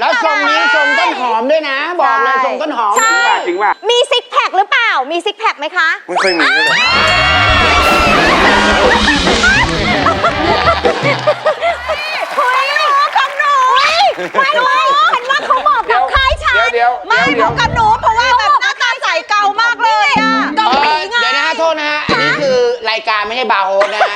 แล้วทรงนี้ทรงต้นหอมด้วยนะ บอกเลยทรงต้นหอม ใช่จริงป่ะ มีซิกแพคหรือเปล่า มีซิกแพคไหมคะ ไม่ค่อยมีเท่าไหร่เฮ้ยหนูกับหนูไม่ไม่เห็นว่าเขาบอกกับใครฉันเดี๋ยวเดี๋ยวไม่เดี๋บยวอกกับหนูเพราะว่าแบบหน้าตาใสเก่ามากเลยอะเออเดี๋ยวนะฮะโทษนะฮะ อันนี้คือรายการไม่ใช่บาร์โฮสนะฮะ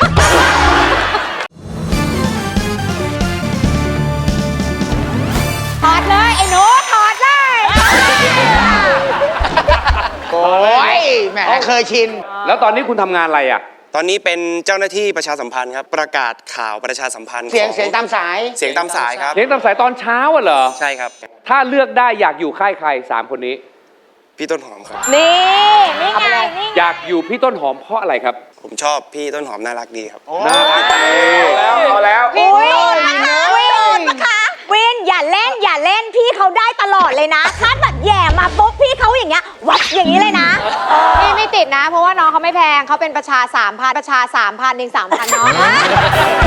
ยแหมเคยชิน แล้วตอนนี้คุณทำงานอะไรอะ ตอนนี้เป็นเจ้าหน้าที่ประชาสัมพันธ์ครับ ประกาศข่าวประชาสัมพันธ์เสียงขอเสียงตามสาย เสียงตามสายครับ เลี้ยงตามสายตอนเช้าอะเหรอ ใช่ครับ ถ้าเลือกได้อยากอยู่ค่ายใครสามคนนี้ พี่ต้นหอมครับ นี่ นี่ไง นี่ไงอยากอยู่พี่ต้นหอมเพราะอะไรครับผมชอบพี่ต้นหอมน่ารักดีครับ น่ารักแล้วเอาแล้ว วินนะคะวินนะคะวินอย่าเล่นอย่าเล่นพี่เขาได้ตลอดเลยนะ ถ้าแบบแย่มาปุ๊บ พี่เขาอย่างเงี้ยวัดอย่างนี้เลยนะ พี่ไม่ติดนะ เพราะว่าน้องเขาไม่แพงเขาเป็นประชาสามพันประชาสามพันเองสามพันน้อง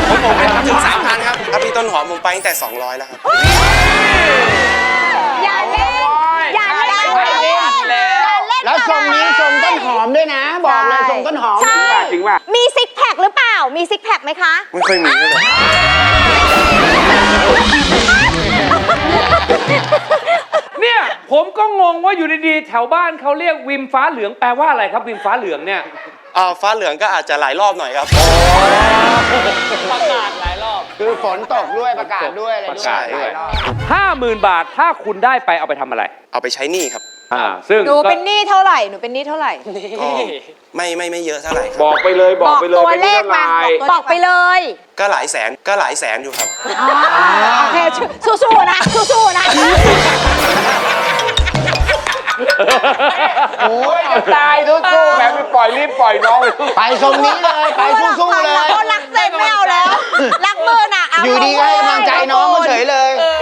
ผมผมเป็นถึงสามพันครับถ้าพี่ต้นหอมผมไปตั้งแต่ 200 แล้วครับ อย่าเล่นอย่าเล่นไม่เล่นแล้วทรงนี้ทรงต้นหอมด้วยนะ บอกเลยทรงต้นหอมใช่จริงป่ะมีซิกแพคหรือเปล่า มีซิกแพคไหมคะ ไม่ค่อยมีเท่าไหร่เนี่ย อยู่ดีๆ แถวบ้านเขาเรียกวิมฟ้าเหลืองแปลว่าอะไรครับวิมฟ้าเหลืองเนี่ยอ่าฟ้าเหลืองก็อาจจะหลายรอบหน่อยครับคือฝนตกด้วยประกาศด้วยอะไรด้วยประกาศด้วย หลรอบห้าหมื่นบาทถ้าคุณได้ไปเอาไปทำอะไร เอาไปใช้หนี้ครับอ่า ซึ่งหนูเป็นหนี้เท่าไหร่ หนูเป็นหนี้เท่าไหร่ ก็ไม่ไม่ไม่เยอะเท่าไหร่ครับบอกไปเลยบอกไปเลยตัวเป็นเลเรื่ของมาลายบอกไปเลยก็หลายแสนก็หลายแสนอยู่ครับ โอเคสู้ๆนะสู้ๆนะ โอ้ยตายทุกคู่แหมไปปล่อยรีบปล่อยน้องไปทรงนี้เลย ไปสู้ๆเลย เขารักเซ็นไม่เอาแล้ว รักมือน่ะเาอยู่ดีก็ให้กำลังใจน้องเขาเฉยเลยเฮ้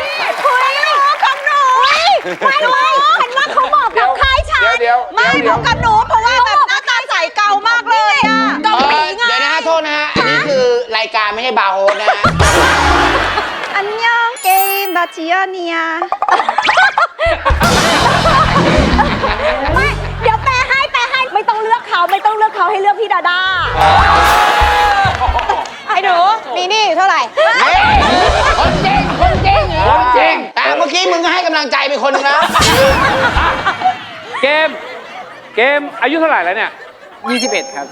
ยหนูกับหนูไม่ไม่เห็นว่าเขาบอกกับใครฉันเดี๋ยวเดี๋ยวไม่เดี๋บยวอกกับหนูเพราะว่าแบบหน้าตาใสเก่ามากเลยอะเอเกาหลีอไงเดี๋ยวนะฮะโทษนะฮะ อันนี้คือรายการไม่ใช่บาร์โฮสนะฮะ อันยองเกมบาจิอาเนีย มื่อกี้มึงก็ให้กำลังใจไปคนหนึงแล้วเกม เกมอายุเท่าไหร่แล้วเนี่ย 21 ครับ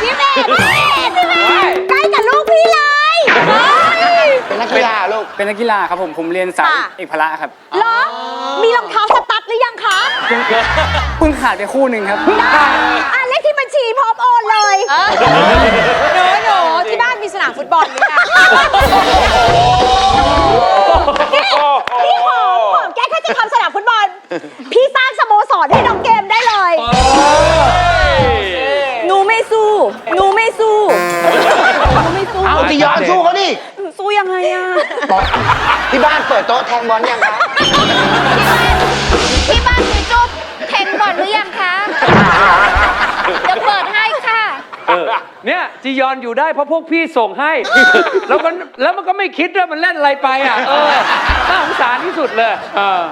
พี่เมย์พี่เมย์พี่เมย์ใกล้กับลูกพี่เลยเป็นนักกีฬาลูก เป็นนักกีฬาครับผม ผมเรียนสายค่ะเอกพละครับเหรอมีรองเท้าสตั๊ดหรือยังคะเพิ่งขาดไปคู่หนึ่งครับ อะเลขที่บัญชีพร้อมโอนเลยหนูหนูที่บ้านมีสนามฟุตบอลไหมคะ ไม่สู้อาจียอนสู้เขาดิสู้ยังไงอะบอกที่บ้านเปิดโต๊ะแทงบอลยังครับที่บ้านมีจุ๊บเทนบอลหรือยังคะเดี๋ยวเปิดให้ค่ะเนี่ยจียอนอยู่ได้เพราะพวกพี่ส่งให้ แล้วมันแล้วมันก็ไม่คิดด้วยมันเล่นอะไรไปอะเออน่าสงสารที่สุดเลยเออ